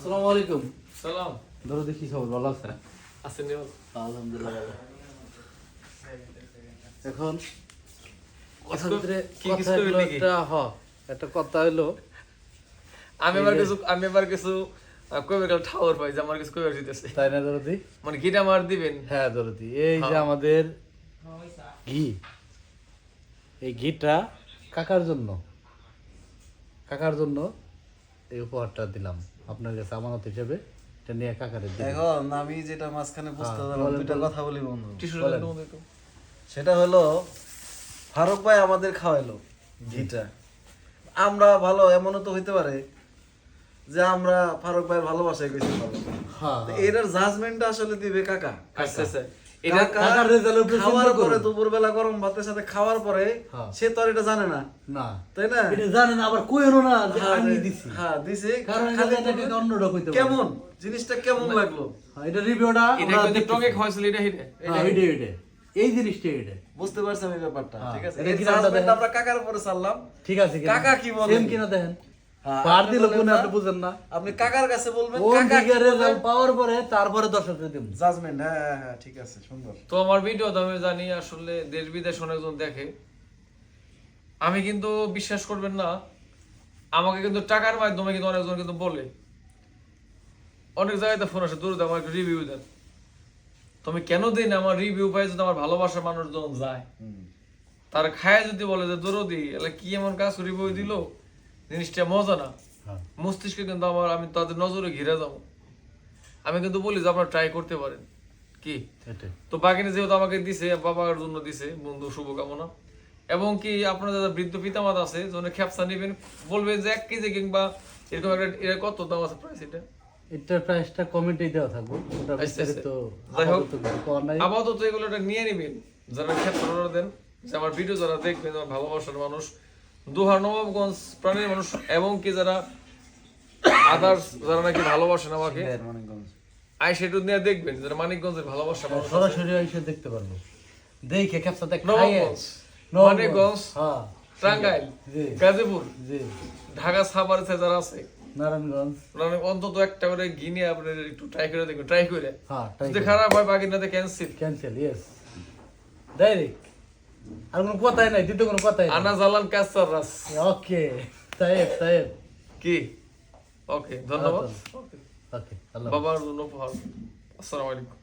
আসসালামু আলাইকুম। সালাম। ধরো দেখি খবর? ভালো আছে আছেন আলহামদুলিল্লাহ। এখন কথা ভিতরে কি কথা হলো একটা হ একটা কথা হলো। আমি এবার কিছু আমি এবার কিছু কবে গেল ঠাওর পাই যে আমার কিছু কবে দিতেছে তাই না দরদি? মানে গিটা আমার দিবেন? হ্যাঁ দরদি। এই যে হ্যাঁ। আমাদের ঘি। এই ঘিটা কাকার জন্য। কাকার জন্য এই উপহারটা দিলাম। আপনার কাছে আমানত হিসেবে এটা নিয়ে কাকারে এখন আমি যেটা মাঝখানে বুঝতে হ্যাঁ, পারলাম দুইটা কথা বলি বন্ধু। সেটা হলো ফারুক ভাই আমাদের খাওয়াইলো ঘিটা। আমরা ভালো এমনও তো হইতে পারে যে আমরা ফারুক ভাই ভালোবাসায় গেছি ভালো। হ্যাঁ। এটার জাজমেন্টটা আসলে দিবে কাকা। আচ্ছা আচ্ছা। এটা কাকার রেজাল্টের উপরে খাওয়ার পরে করুন। গরম ভাতের সাথে খাওয়ার পরে হ্যাঁ। সে তো আর এটা জানে না। না। তাই না? এটা জানেন আবার কইরো না যে হ্যাঁ, আমি দিছি। হ্যাঁ দিছে। কারণ এটা কিন্তু অন্যটা কইতে পারে। কেমন? জিনিসটা কেমন লাগল? এটা রিভিউটা এটা কিন্তু হিটে এই জিনিসটা বুঝতে পারছি আমি ব্যাপারটা ঠিক আছে? এটা? আমরা কাকার উপরে ছাড়লাম। ঠিক আছে কাকা কি বলেন কিনা দেখেন। পার দিল বলেন আপনি বুঝেন না। আপনি কাকার কাছে বলবেন কাকা দিকে রেজাল্ট পাওয়ার পরে তারপরে দর্শককে দেব জাজমেন্ট হ্যাঁ হ্যাঁ হ্যাঁ ঠিক আছে সুন্দর। তো আমার ভিডিও তো আমি জানি আসলে দেশ বিদেশ অনেকজন দেখে। আমি কিন্তু বিশ্বাস করবেন না আমাকে কিন্তু টাকার মাধ্যমে কিন্তু অনেকজন কিন্তু বলে। অনেক জায়গায় ফোন আসে দূর আমার রিভিউ দেন। তুমি কেন দিন আমার রিভিউ পাই যদি আমার ভালোবাসার মানুষজন যায়। তার খায় যদি বলে যে দরদি এলা কি এমন কাজ বই দিল? জিনিসটা মজা না। হ্যাঁ। মস্তিষ্কে কিন্তু আমার আমি তাদের নজরে ঘিরে যাব। আমি কিন্তু বলি যে আপনারা ট্রাই করতে পারেন। কি? তো বাকিনে যেহেতু আমাকে দিছে বাবার জন্য দিছে বন্ধু শুভকামনা। এবং কি আপনার যারা বৃদ্ধ পিতামাতা আছে যখন খেপসা নেবেন বলবে যে এক কেজি কিংবা এরকম একটা এটা কত দাম আছে প্রাইস এটা? এটার প্রাইসটা কমেন্টেই দেওয়া থাকবে। ওটা আচ্ছা, যাই হোক। আপাতত এগুলো নিয়ে নেবেন। যারা খেপসা দেন যে আমার ভিডিও যারা দেখবেন আমার ভালোবাসার মানুষ দুহার নবাবগঞ্জ প্রাণীর মানুষ এবং কি যারা আদার্স যারা নাকি ভালোবাসেন আমাকে মানিকগঞ্জ। আই সেটু নিয়ে দেখবেন যারা মানিকগঞ্জের ভালোবাসা সরাসরি এসে দেখতে পারব। দেখে ক্যাপসাতে খাইয়ে। নবাবগঞ্জ মানিকগঞ্জ হ্যাঁ টাঙ্গাইল গাজীপুর ঢাকা সাভারে যারা আছে নারায়ণগঞ্জ। অন্তত একটা করে গিনে আপনার একটু ট্রাই করে দেখবেন ট্রাই করে। হ্যাঁ যদি খারাপ হয় বাকি নাতে ক্যান্সেল ক্যান্সেল ইয়েস ডাইরেক্ট আর কোনো কথাই নাই দ্বিতীয় কোনো কথাই আনা জালান কাসার রাস। ওকে সাহেব সাহেব কি? ওকে ধন্যবাদ। ওকে বাবার জন্য উপহার আসসালামু আলাইকুম।